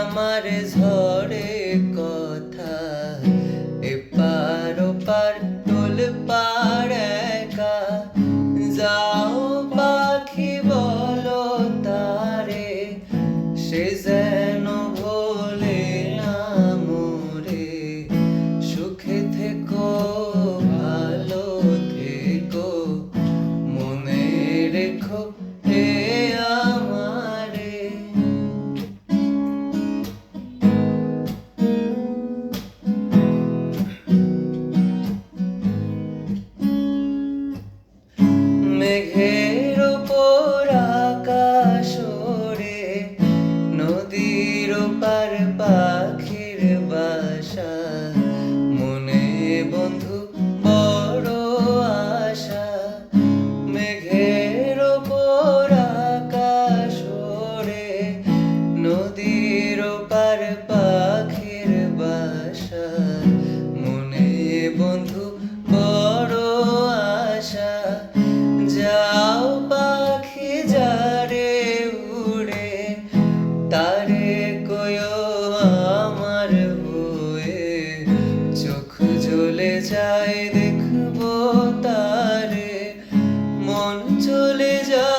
আমার ঝরে কথা এপার ওপার তোল পা পার পাখির বাসা। মনে বন্ধু, বড় আশা। মেঘের ওপর আকাশ ওরে নদীর পার পাখির বাসা। মনে বন্ধু, বড় আশা। যাও পাখি, যারে উড়ে। তার যায় দেখব তারে। মন চলে যায়